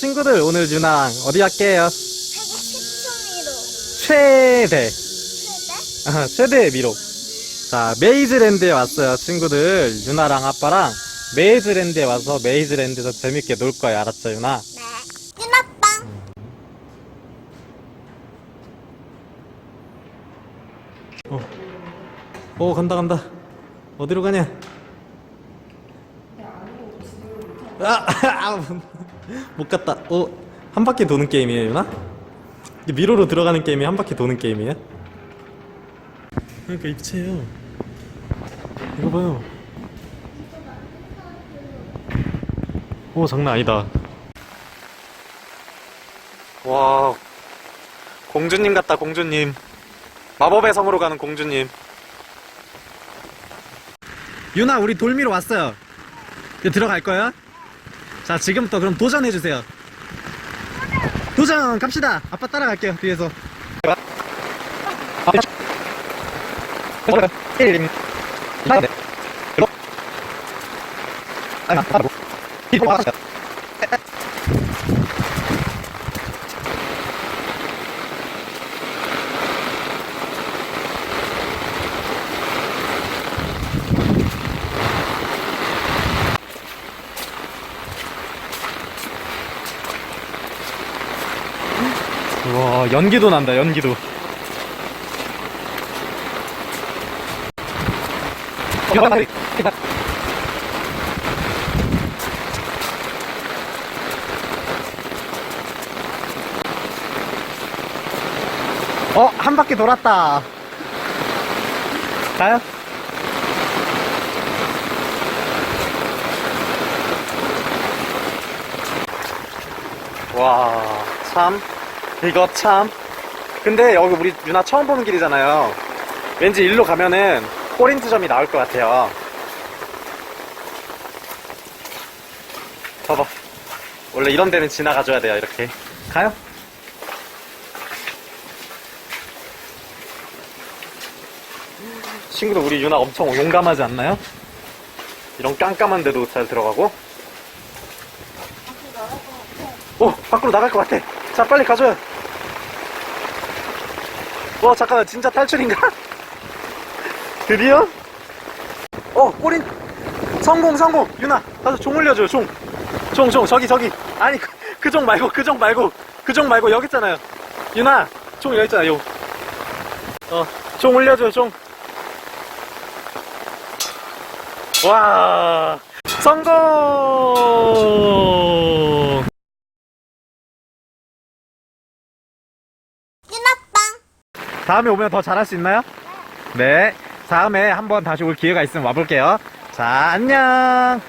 친구들 오늘 유나랑 어디 갈게요? 최대. 아, 최대의 미로. 자 메이즈랜드에 왔어요 친구들. 유나랑 아빠랑. 메이즈랜드에 와서 메이즈랜드에서 재밌게 놀 거예요 알았죠 유나? 네. 유나빵 오 간다 간다. 어디로 가냐 아, 아, 못 갔다. 오한 바퀴 도는 게임이에요 유나? 미로로 들어가는 게임이 한 바퀴 도는 게임이에요? 그러니까 입체예요. 이거 봐요. 오 장난 아니다. 와 공주님 같다 공주님. 마법의 성으로 가는 공주님. 유나 우리 돌미로 왔어요. 이제 들어갈 거야? 자 지금부터 그럼 도전해주세요. 도전! 갑시다! 아빠 따라갈게요 뒤에서 와 연기도 난다 연기도 어, 한 바퀴 돌았다. 가요? 와, 참. 이거 참. 근데 여기 우리 유나 처음 보는 길이잖아요. 왠지 일로 가면은 포린트점이 나올 것 같아요. 봐봐. 원래 이런 데는 지나가줘야 돼요, 이렇게. 가요? 친구들, 우리 유나 엄청 용감하지 않나요? 이런 깜깜한 데도 잘 들어가고. 오, 밖으로 나갈 것 같아. 자, 빨리 가줘요. 와, 잠깐만, 진짜 탈출인가? 드디어? 어, 꼬린, 성공, 성공! 유나, 가서 종 올려줘요, 종. 종, 종, 저기, 저기. 아니, 그, 그종 말고, 그 종 말고, 그 종 말고, 여기 있잖아요. 유나, 종 여기 있잖아요, 요. 어, 종 올려줘요, 종. 와, 성공! 다음에 오면 더 잘할 수 있나요? 네. 다음에 한번 다시 올 기회가 있으면 와볼게요. 자, 안녕!